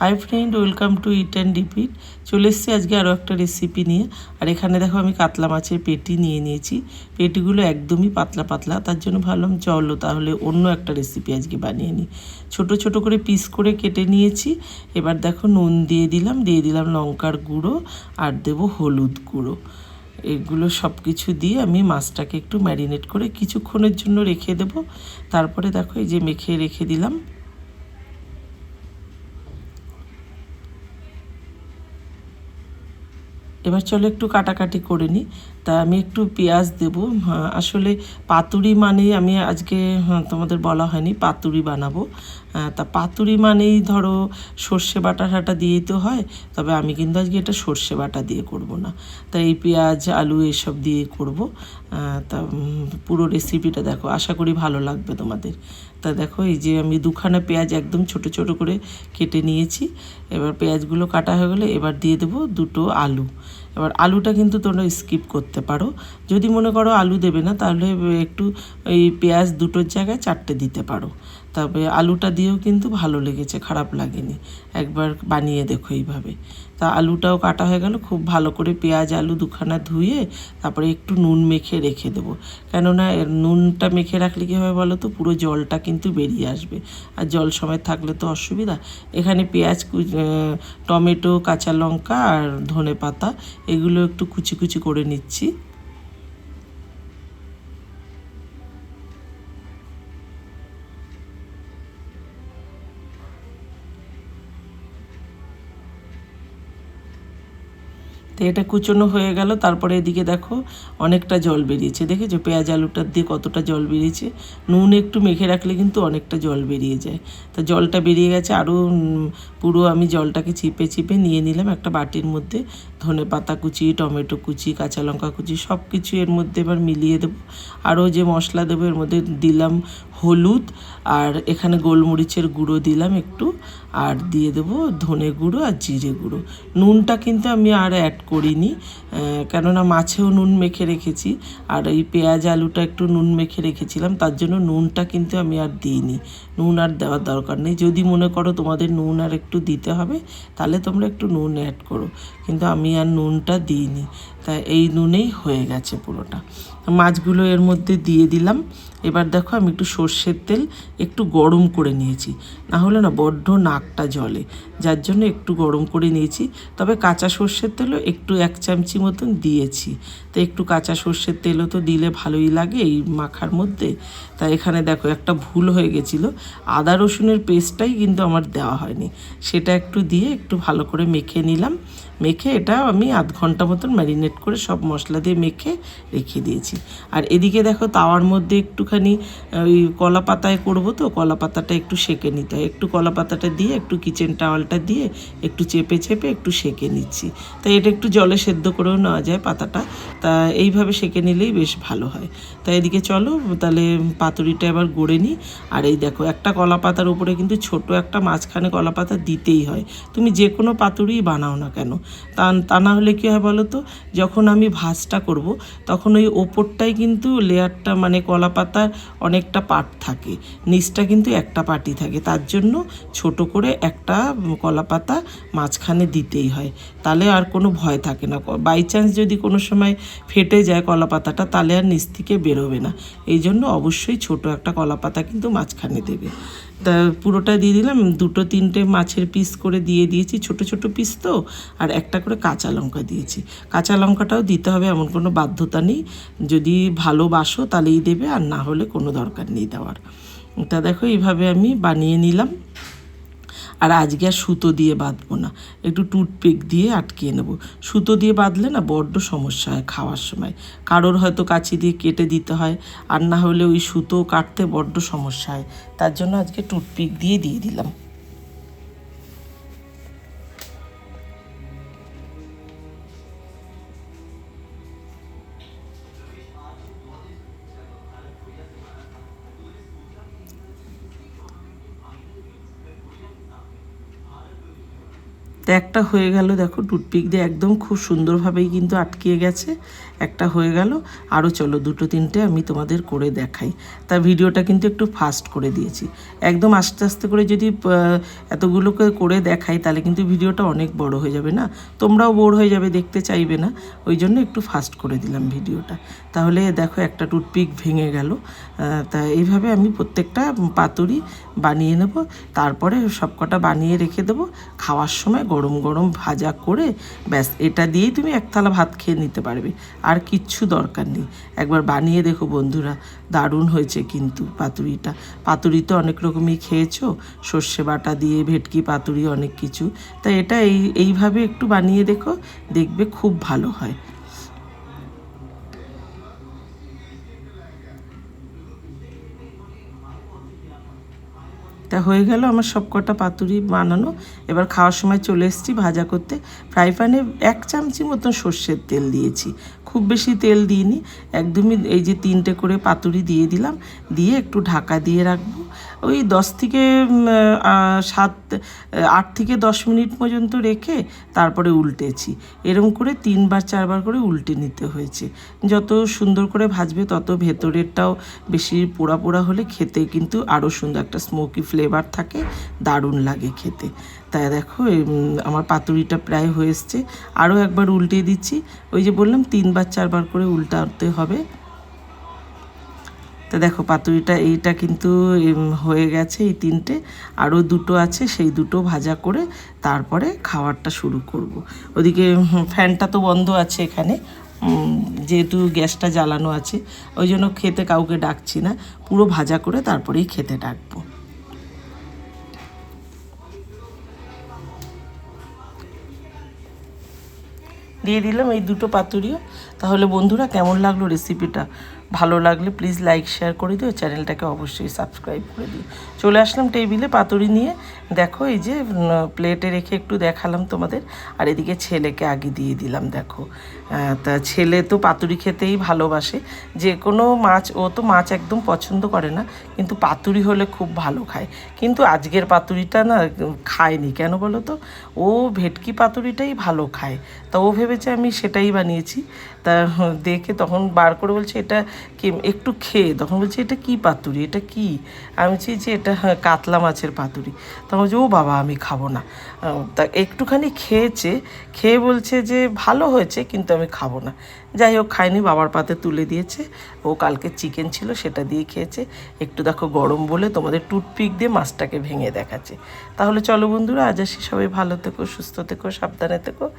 Hi friend welcome to eat and repeat চলে এসেছি আজকে আরও একটা রেসিপি নিয়ে। আর এখানে দেখো আমি কাতলা মাছের পেটি নিয়ে নিয়েছি। পেটিগুলো একদমই পাতলা পাতলা, তার জন্য ভাবলাম চলো তাহলে অন্য একটা রেসিপি আজকে বানিয়ে নিই। ছোট ছোট করে পিস করে কেটে নিয়েছি। এবার দেখো নুন দিয়ে দিলাম দিয়ে দিলাম লঙ্কার গুঁড়ো আর দেবো হলুদ গুঁড়ো। এগুলো সব কিছু দিয়ে আমি মাছটাকে একটু ম্যারিনেট করে কিছুক্ষণের জন্য রেখে দেব। তারপরে দেখো এই যে মেখে রেখে দিলাম। এবার চলো একটু কাটাকাটি করে নিই। তা আমি একটু পেঁয়াজ দেব। হ্যাঁ, আসলে পাতুরি মানেই আমি আজকে হ্যাঁ, তোমাদের বলা হয়নি পাতুরি বানাবো। হ্যাঁ, তা পাতুরি মানেই ধরো সর্ষে বাটা টাটা দিয়েই তো হয় তবে আমি কিন্তু আজকে এটা সর্ষে বাটা দিয়ে করব না। তা এই পেঁয়াজ আলু এসব দিয়ে করব। তা পুরো রেসিপিটা দেখো আশা করি ভালো লাগবে তোমাদের। তা দেখো, এই যে আমি দুখানা পেঁয়াজ একদম ছোট ছোট করে কেটে নিয়েছি। এবার পেঁয়াজগুলো কাটা হয়ে গেলে এবার দিয়ে দেবো দুটো আলু। এবার আলুটা কিন্তু তোমরা স্কিপ করতে পারো। যদি মনে করো আলু দেবে না, তাহলে একটু এই পেঁয়াজ দুটোর জায়গায় চারটে দিতে পারো। তবে আলুটা দিয়েও কিন্তু ভালো লেগেছে, খারাপ লাগেনি। একবার বানিয়ে দেখো এইভাবে। তা আলুটাও কাটা হয়ে গেল, খুব ভালো করে পেঁয়াজ আলু দুখানা ধুয়ে তারপরে একটু নুন মেখে রেখে দেবো। কেননা নুনটা মেখে রাখলে কী হবে বলো তো, পুরো জলটা কিন্তু বেরিয়ে আসবে। আর জল সময় থাকলে তো অসুবিধা। এখানে পেঁয়াজ টমেটো, কাঁচা লঙ্কা আর ধনে পাতা, এগুলো একটু কুচি কুচি করে নিচ্ছি। তো এটা কুচনো হয়ে গেল, তারপরে এদিকে দেখো অনেকটা জল বেরিয়েছে। দেখেছ? পেঁয়াজ আলুটার দিয়ে কতটা জল বেরিয়েছে। নুন একটু মেখে রাখলে কিন্তু অনেকটা জল বেরিয়ে যায়। তা জলটা বেরিয়ে গেছে, আরও পুরো আমি জলটাকে চিপে চিপে নিয়ে নিলাম একটা বাটির মধ্যে। ধনে পাতা কুচি, টমেটো কুচি, কাঁচা লঙ্কা কুচি সব কিছু এর মধ্যে এবার মিলিয়ে দেবো। আরও যে মশলা দেবো, এর মধ্যে দিলাম হলুদ, আর এখানে গোলমরিচের গুঁড়ো দিলাম একটু। আর দিয়ে দেবো ধনে গুঁড়ো আর জিরে গুঁড়ো। নুনটা কিন্তু আমি আর অ্যাড করিনি কেননা মাছেও নুন মেখে রেখেছি, আর ওই পেঁয়াজ আলুটা একটু নুন মেখে রেখেছিলাম, তার জন্য নুনটা কিন্তু আমি আর দিইনি। নুন আর দেওয়ার দরকার নেই। যদি মনে করো তোমাদের নুন আর একটু দিতে হবে, তাহলে তোমরা একটু নুন অ্যাড করো। কিন্তু আমি আর নুনটা দিইনি। তাই এই নুনেই হয়ে গেছে পুরোটা। মাছগুলো এর মধ্যে দিয়ে দিলাম। এবার দেখো আমি একটু সর্ষের তেল একটু গরম করে নিয়েছি। না হলে না বড্ড নাকটা জলে যার জন্য একটু গরম করে নিয়েছি। তবে কাঁচা সর্ষের তেলও একটু এক চামচি মতন দিয়েছি। তো একটু কাঁচা সর্ষের তেলও তো দিলে ভালোই লাগে এই মাখার মধ্যে। তা এখানে দেখো একটা ভুল হয়ে গেছিল। আদা রসুনের পেস্টটাই কিন্তু আমার দেওয়া হয়নি। সেটা একটু দিয়ে একটু ভালো করে মেখে নিলাম। মেখে এটা আমি আধ ঘণ্টা মতন ম্যারিনেট করে সব মশলা দিয়ে মেখে রেখে দিয়েছি। আর এদিকে দেখো তাওয়ার মধ্যে একটুখানি ওই কলা পাতায় করব তো, কলা পাতাটা একটু সেকে নিতে হয়। একটু কলা পাতাটা দিয়ে, একটু কিচেন টাওয়ালটা দিয়ে একটু চেপে চেপে একটু সেকে নিচ্ছি। তাই এটা একটু জলে সেদ্ধ করেও নেওয়া যায় পাতাটা। তা এইভাবে সেকে নিলেই বেশ ভালো হয়। তাই এদিকে চলো, তাহলে পাতুরিটা এবার গড়ে নিই। আর এই দেখো, একটা কলা পাতার উপরে কিন্তু ছোট একটা মাঝখানে কলা পাতা দিতেই হয়। তুমি যে কোনো পাতুরিই বানাও না কেন। তা তা না হলে কী হয় বলো তো? যখন আমি ভাজটা করব, তখন ওই ওপরটাই কিন্তু লেয়ারটা মানে কলা পাতার অনেকটা পাট থাকে। নিচটা কিন্তু একটা পাটি থাকে। তার জন্য ছোট করে একটা কলা পাতা মাঝখানে দিতেই হয়। তাহলে আর কোনো ভয় থাকে না। বাই চান্স যদি কোনো সময় ফেটে যায় কলা পাতাটা, তাহলে আর নিচ থেকে বেরোবে না। এই জন্য অবশ্যই ছোট একটা কলা পাতা কিন্তু মাঝখানে দেবে। তা পুরোটা দিয়ে দিলাম দুটো তিনটে মাছের পিস করে দিয়ে দিয়েছি। ছোট ছোট পিস তো, আর একটা করে কাঁচা লঙ্কা দিয়েছি। কাঁচা লঙ্কাটাও দিতে হবে, এমন কোনো বাধ্যতা নেই। যদি ভালোবাসো তাহলেই দেবে, আর না হলে কোনো দরকার নেই দেওয়ার। তা দেখো, এইভাবে আমি বানিয়ে নিলাম। আর আজকে আর সুতো দিয়ে বাঁধবো না। একটু টুথপিক দিয়ে আটকিয়ে নেব। সুতো দিয়ে বাঁধলে না বড্ড সমস্যা হয় খাওয়ার সময়। কারোর হয়তো কাছি দিয়ে কেটে দিতে হয়, আর না হলে ওই সুতো কাটতে বড্ড সমস্যা হয়। তার জন্য আজকে টুথপিক দিয়ে দিয়ে দিলাম। তো একটা হয়ে গেল, দেখো টুথপিক দিয়ে একদম খুব সুন্দরভাবেই কিন্তু আটকিয়ে গেছে। একটা হয়ে গেল। আরও চলো দুটো তিনটে আমি তোমাদের করে দেখাই। তা ভিডিওটা কিন্তু একটু ফাস্ট করে দিয়েছি। একদম আস্তে আস্তে করে যদি এতগুলোকে করে দেখাই, তাহলে কিন্তু ভিডিওটা অনেক বড় হয়ে যাবে না? তোমরাও বোর হয়ে যাবে, দেখতে চাইবে না। ওই জন্য একটু ফাস্ট করে দিলাম ভিডিওটা। তাহলে দেখো একটা টুথপিক ভেঙে গেল। তা এইভাবে আমি প্রত্যেকটা পাতুরি বানিয়ে নেব। তারপরে সবকটা বানিয়ে রেখে দেবো। খাওয়ার সময় গরম গরম ভাজা করে ব্যাস, এটা দিয়েই তুমি এক থালা ভাত খেয়ে নিতে পারবে। আর কিচ্ছু দরকার নেই। একবার বানিয়ে দেখো বন্ধুরা, দারুণ হয়েছে কিন্তু পাতুরিটা। পাতুরি তো অনেক রকমই খেয়েছো, সর্ষে বাটা দিয়ে ভেটকি পাতুরি অনেক কিছু। তা এটা এই, এইভাবে একটু বানিয়ে দেখো, দেখবে খুব ভালো হয়। তা হয়ে গেল, আমার সব কটা পাতুরি বানানো। এবার খাওয়ার সময় চলে এসেছি ভাজা করতে। ফ্রাই প্যানে এক চামচি মতন সর্ষের তেল দিয়েছি। খুব বেশি তেল দিইনি। একদমই এই যে তিনটে করে পাতুরি দিয়ে দিলাম। দিয়ে একটু ঢাকা দিয়ে রাখব। ওই দশ থেকে সাত, আট থেকে দশ মিনিট পর্যন্ত রেখে তারপরে উল্টেছি। এরকম করে তিনবার, চারবার করে উল্টে নিতে হয়েছে। যত সুন্দর করে ভাজবে তত ভেতরেরটাও বেশি পোড়া পোড়া হলে খেতে কিন্তু আরও সুন্দর একটা স্মোকি ফ্লেভার থাকে। দারুণ লাগে খেতে। তাই দেখো আমার পাতুরিটা প্রায় হয়ে এসছে। আরও একবার উল্টে দিচ্ছি। ওই যে বললাম, তিনবার চারবার করে উল্টাতে হবে। তা দেখো, পাতুরিটা এইটা কিন্তু হয়ে গেছে এই তিনটে। আরও দুটো আছে, সেই দুটো ভাজা করে তারপরে খাওয়ারটা শুরু করব। ওদিকে ফ্যানটা তো বন্ধ আছে এখানে। যেহেতু গ্যাসটা জ্বালানো আছে, ওই জন্য খেতে কাউকে ডাকছি না। পুরো ভাজা করে তারপরেই খেতে ডাকবো। দিয়ে দিলাম এই দুটো পাতুরিও। তাহলে বন্ধুরা কেমন লাগল রেসিপিটা ভালো লাগলে প্লিজ লাইক শেয়ার করে দিও চ্যানেলটাকে অবশ্যই সাবস্ক্রাইব করে দিও। চলে আসলাম টেবিলে পাতুরি নিয়ে। দেখো এই যে প্লেটে রেখে একটু দেখালাম তোমাদের। আর এদিকে ছেলেকে আগে দিয়ে দিলাম, দেখো। তা ছেলে তো পাতুরি খেতেই ভালোবাসে। যে কোনো মাছ, ও তো মাছ একদম পছন্দ করে না, কিন্তু পাতুরি হলে খুব ভালো খায়। কিন্তু আজকের পাতুরিটা না খায়নি। কেন বলো তো? ও ভেটকি পাতুরিটাই ভালো খায়। তা ও ভেবেছে আমি সেটাই বানিয়েছি। তা দেখে তখন বার করে বলছে, এটা কি একটু খেয়ে তখন বলছে এটা কি পাতুরি? এটা কি? আমি বলছি যে এটা হ্যাঁ, কাতলা মাছের পাতুরি। তখন বলছে ও বাবা আমি খাব না। তা একটুখানি খেয়েছে খেয়ে বলছে যে ভালো হয়েছে কিন্তু আমি খাব না। যাই হোক খায়নি বাবার পাতে তুলে দিয়েছে। ও কালকে চিকেন ছিল সেটা দিয়ে খেয়েছে। একটু দেখো গরম বলে তোমাদের টুথপিক দিয়ে মাছটাকে ভেঙে দেখাচ্ছে। তাহলে চলো বন্ধুরা আজ আসি সবাই ভালো থেকো সুস্থ থেকো সাবধানে থেকো।